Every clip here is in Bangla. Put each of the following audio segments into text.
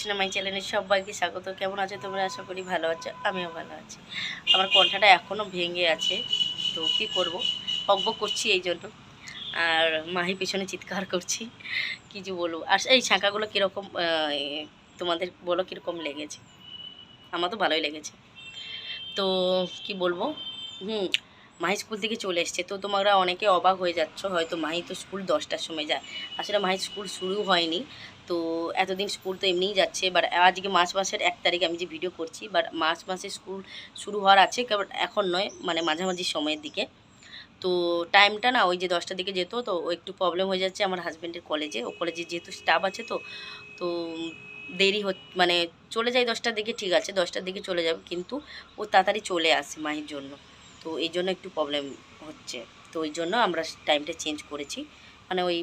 কৃষ্ণ মাই চ্যানেলে সবাইকে স্বাগত। কেমন আছো তোমরা? আশা করি ভালো আছো, আমিও ভালো আছি। আমার কণ্ঠাটা এখনও ভেঙে আছে, তো কি করব? বকবক করছি এই জন্য। আর মাহি পেছনে চিৎকার করছি, কি যে বলব? আর এই শাঁখাগুলো কীরকম তোমাদের বলো কীরকম লেগেছে? আমার তো ভালোই লেগেছে। তো কি বলব? হুম মাহি স্কুল থেকে চলে এসছে। তো তোমরা অনেকে অবাক হয়ে যাচ্ছ, হয়তো মাহি তো স্কুল দশটার সময় যায়। আসলে মাহি স্কুল শুরু হয়নি। তো এতদিন স্কুল তো এমনিই যাচ্ছে বাট আজকে মার্চ মাসের এক তারিখে আমি যে ভিডিও করছি বাট মার্চ মাসে স্কুল শুরু হওয়ার আছে, কারণ এখন নয় মানে মাঝামাঝি সময়ের দিকে। তো টাইমটা না ওই যে দশটার দিকে যেত, তো ও একটু প্রবলেম হয়ে যাচ্ছে আমার হাজব্যান্ডের কলেজে ও কলেজে যেহেতু স্টাফ আছে তো তো দেরি হচ্ছে মানে চলে যায় দশটার দিকে, ঠিক আছে, দশটার দিকে চলে যাবে, কিন্তু ও তাড়াতাড়ি চলে আসে মাহির জন্য। তো এই জন্য একটু প্রবলেম হচ্ছে। তো ওই জন্য আমরা টাইমটা চেঞ্জ করেছি। মানে ওই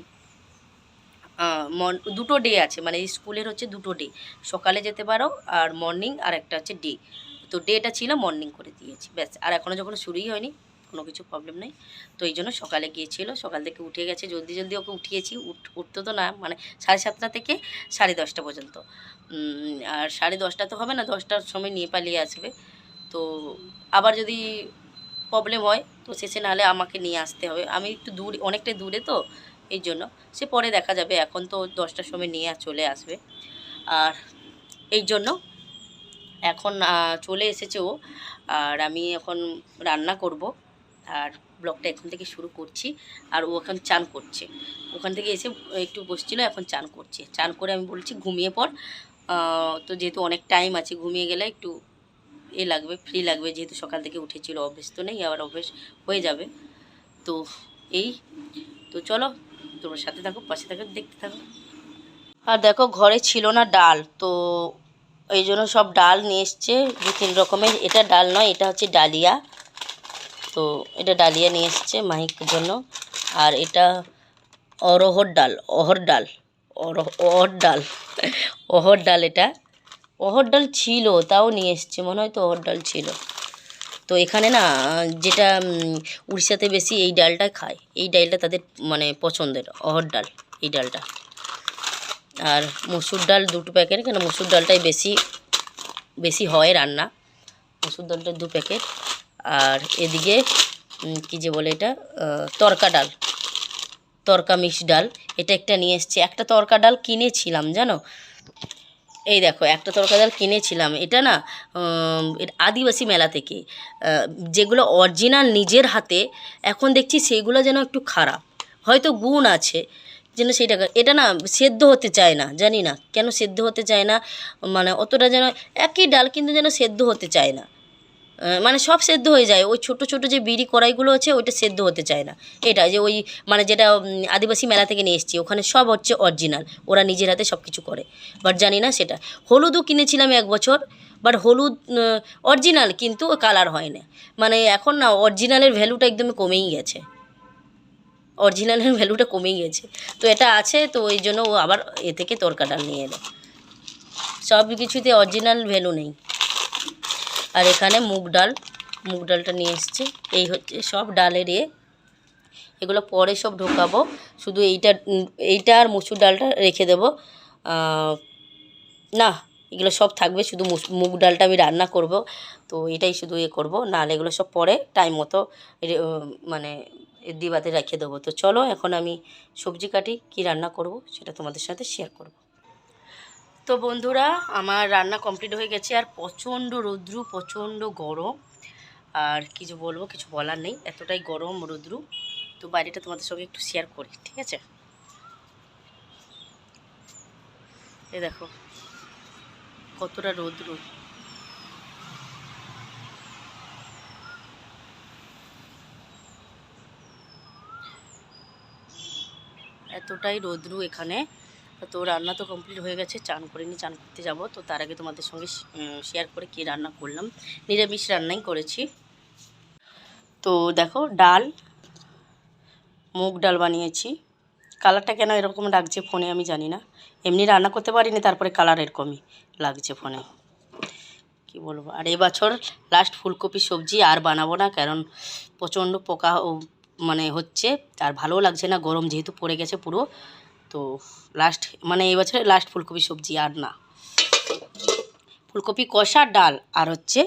মন- দুটো ডে আছে। মানে স্কুলের হচ্ছে দুটো ডে সকালে যেতে পারো আর মর্নিং আর একটা হচ্ছে ডে তো ডেটা ছিল মর্নিং করে দিয়েছি। ব্যাস, আর এখনও যখন শুরুই হয়নি, কোনো কিছু প্রবলেম নেই। তো এই জন্য সকালে গিয়েছিল। সকাল থেকে উঠে গেছে। জলদি জলদি ওকে উঠিয়েছি। উঠ, উঠতে তো না মানে সাড়ে সাতটা থেকে সাড়ে দশটা পর্যন্ত। আর সাড়ে দশটা তো হবে না, দশটার সময় নিয়ে পালিয়ে আসবে। তো আবার যদি প্রবলেম হয়, তো শেষে নাহলে আমাকে নিয়ে আসতে হবে। আমি একটু দূর অনেকটা দূরে তো, এই জন্য। সে পরে দেখা যাবে, এখন তো দশটার সময় নিয়ে চলে আসবে। আর এই জন্য এখন চলে এসেছে ও। আর আমি এখন রান্না করব। আর ব্লগটা এখন থেকে শুরু করছি। আর ও এখন চান করছে। ওখান থেকে এসে একটু বসছিল, এখন চান করছে। চান করে আমি বলছি, ঘুমিয়ে পর তো যেহেতু অনেক টাইম আছে, ঘুমিয়ে গেলে একটু এ লাগবে, ফ্রি লাগবে, যেহেতু সকাল থেকে উঠেছিল অভ্যেস তো নেই, আবার অভ্যেস হয়ে যাবে। তো এই, তো চলো, তোমার সাথে থাকো, পাশে থাকো, দেখতে থাকো। আর দেখো, ঘরে ছিল না ডাল, তো এই জন্য সব ডাল নিয়ে এসছে, দু তিন রকমের। এটা ডাল নয়, এটা হচ্ছে ডালিয়া। তো এটা ডালিয়া নিয়ে এসছে মাহিকের জন্য। আর এটা অরহর ডাল, অহর ডাল, অরহ, অহর ডাল অহর ডাল এটা। অহর ডাল ছিল, তাও নিয়ে এসছে, মনে হয় তো অহর ডাল ছিল। তো এখানে না, যেটা উড়িষ্যাতে বেশি এই ডালটা খায়। এই ডালটা তাদের মানে পছন্দের অহর ডাল এই ডালটা। আর মসুর ডাল দুটো প্যাকেট, কেন মসুর ডালটাই বেশি বেশি হয় রান্না। মসুর ডালটা দু প্যাকেট। আর এদিকে কি যে বলে এটা তরকা ডাল, তরকা মিক্স ডাল। এটা একটা নিয়ে এসছে। একটা তরকা ডাল কিনেছিলাম, জানো? এই দেখো, একটা তরকা ডাল কিনেছিলাম, এটা না আদিবাসী মেলা থেকে যেগুলো অরিজিনাল নিজের হাতে, এখন দেখছি সেইগুলো যেন একটু খারাপ, হয়তো গুণ আছে, যেন সেইটা এটা না সেদ্ধ হতে চায় না, জানি না, কেন সেদ্ধ হতে চায় না মানে অতটা যেন একই ডাল কিন্তু যেন সেদ্ধ হতে চায় না। মানে সব সেদ্ধ হয়ে যায়। ওই ছোট ছোট যে বিড়ি কড়াইগুলো আছে, ওইটা সেদ্ধ হতে চায় না। এটা যে ওই মানে যেটা আদিবাসী মেলা থেকে নিয়ে এসেছি, ওখানে সব হচ্ছে অরিজিনাল ওরা নিজের হাতে সব কিছু করে। বাট জানি না সেটা। হলুদও কিনেছিলাম এক বছর বাট হলুদ অরিজিনাল কিন্তু কালার হয় না মানে এখন না অরিজিনালের ভ্যালুটা একদমই কমেই গেছে। অরিজিনালের ভ্যালুটা কমেই গেছে। তো এটা আছে, তো ওই জন্য ও আবার এ থেকে তরকা ডাল নিয়ে এলো। সব কিছুতে অরিজিনাল ভ্যালু নেই। আর এখানে মুগ ডাল, মুগ ডালটা নিয়ে এসছে। এই হচ্ছে সব ডালের এ। এগুলো পরে সব ঢোকাবো। শুধু এইটা এইটা আর মুসুর ডালটা রেখে দেবো। না, এগুলো সব থাকবে শুধু মুগ ডালটা আমি রান্না করব। তো এটাই শুধু এ করব। নাহলে এগুলো সব পরে টাইম মতো মানে দিবাতে রেখে দেবো। তো চলো, এখন আমি সবজি কাটি, কি রান্না করব সেটা তোমাদের সাথে শেয়ার করব। তো বন্ধুরা, আমার রান্না কমপ্লিট হয়ে গেছে আর প্রচণ্ড রৌদ্রু, প্রচণ্ড গরম। আর কিছু বলব, কিছু বলার নেই, এতটাই গরম রৌদ্রু। তো বাড়িটা তোমাদের সঙ্গে একটু শেয়ার করি, ঠিক আছে? এ দেখো, কতটা রৌদ্রু। এতটাই রৌদ্রু এখানে। তো রান্না তো কমপ্লিট হয়ে গেছে, চান করে চান করতে যাব। তো তার আগে তোমাদের সঙ্গে শেয়ার করে কী রান্না করলাম। নিরামিষ রান্নাই করেছি। তো দেখো, ডাল, মুগ ডাল বানিয়েছি। কালারটা কেন এরকম লাগছে ফোনে আমি জানি না। এমনি রান্না করতে পারিনি, তারপরে কালার এরকমই লাগছে ফোনে। কি বলব? আর এবছর লাস্ট ফুলকপি সবজি আর বানাবো না, কারণ প্রচণ্ড পোকা মানে হচ্ছে, আর ভালোও লাগছে না, গরম যেহেতু পড়ে গেছে পুরো। তো লাস্ট মানে এই এবছরে লাস্ট ফুলকপি সবজি আর না। ফুলকপি কষা, ডাল আর হচ্ছে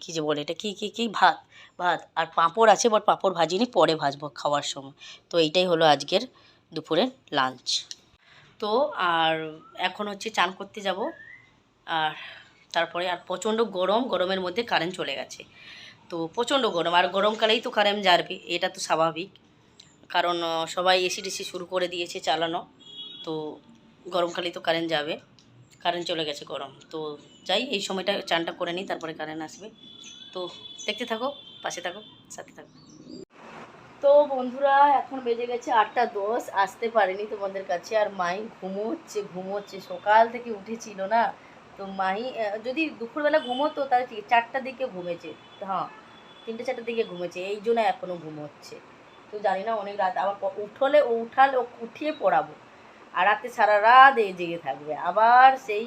কি যে বলে এটা, কি কি কি, ভাত ভাত আর পাঁপড় আছে বাট পাঁপড় ভাজিনি, পরে ভাজবো খাওয়ার সময়। তো এইটাই হলো আজকের দুপুরের লাঞ্চ তো আর এখন হচ্ছে চান করতে যাব। আর তারপরে আর প্রচণ্ড গরম, গরমের মধ্যে কারেন্ট চলে গেছে। তো প্রচণ্ড গরম, আর গরমকালেই তো কারেন্ট যাবে এটা তো স্বাভাবিক। কারণ সবাই এসি টেসি শুরু করে দিয়েছে চালানো। তো গরমকালেই তো কারেন্ট যাবে। কারেন্ট চলে গেছে গরম। তো যাই এই সময়টা চানটা করে নিই তারপরে কারেন্ট আসবে। তো দেখতে থাকো পাশে থাকো সাথে থাকো। তো বন্ধুরা এখন বেজে গেছে আটটা দশ আসতে পারেনি তোমাদের কাছে। আর মাই ঘুমোচ্ছে ঘুমোচ্ছে। সকাল থেকে উঠেছিল না। তো আহ, যদি দুপুরবেলা ঘুমোতো তাহলে চারটার দিকে ঘুমেছে। হ্যাঁ তিনটে চারটার দিকে ঘুমেছে। এই জন্য এখনও ঘুমোচ্ছে। তো জানি না, অনেক রাত। আবার উঠলে, ও উঠালে, ও উঠিয়ে পড়াবো। আর রাতে সারা রাত এই জেগে থাকবে। আবার সেই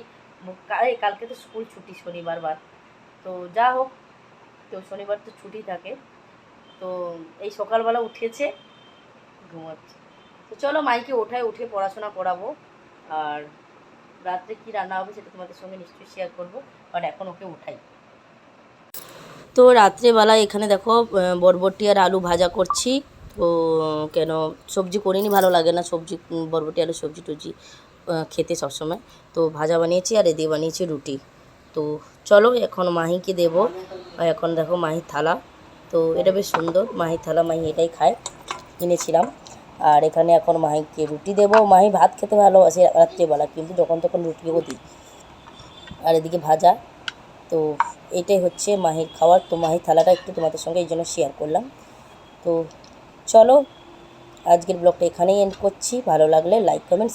কালকে তো স্কুল ছুটি শনিবার বার। তো যা হোক, তো শনিবার তো ছুটি থাকে। তো এই সকালবেলা উঠেছে, ঘুমাচ্ছে। তো চলো মাইকে ওঠায়, উঠে পড়াশোনা করাবো। আর রাত্রে কি রান্না হবে সেটা তোমাদের সঙ্গে নিশ্চয়ই শেয়ার করব। বাট এখন ওকে উঠাই। তো রাত্রেবেলা এখানে দেখো বরবটি আর আলু ভাজা করছি। তো কেন? সবজি করিনি ভালো লাগে না, সবজি বরবটি, আলু, সবজি টবজি খেতে সবসময়। তো ভাজা বানিয়েছি আর এদিকে বানিয়েছি রুটি। তো চলো, এখন মাহিকে দেবো। এখন দেখো মাহির থালা। তো এটা বেশ সুন্দর, মাহির থালা, মাহি এটাই খায় কিনেছিলাম আর এখানে এখন মাহিকে রুটি দেবো। মাহি ভাত খেতে ভালোবাসে রাত্রেবেলা, কিন্তু যখন তখন রুটিও দিই। আর এদিকে ভাজা। তো এটাই হচ্ছে মাহির খাওয়ার। তো মাহির থালাটা একটু তোমাদের সঙ্গে এই জন্য শেয়ার করলাম। তো চলো। আজকের ব্লগটা এখানেই এন্ড করছি। ভালো লাগলে লাইক কমেন্ট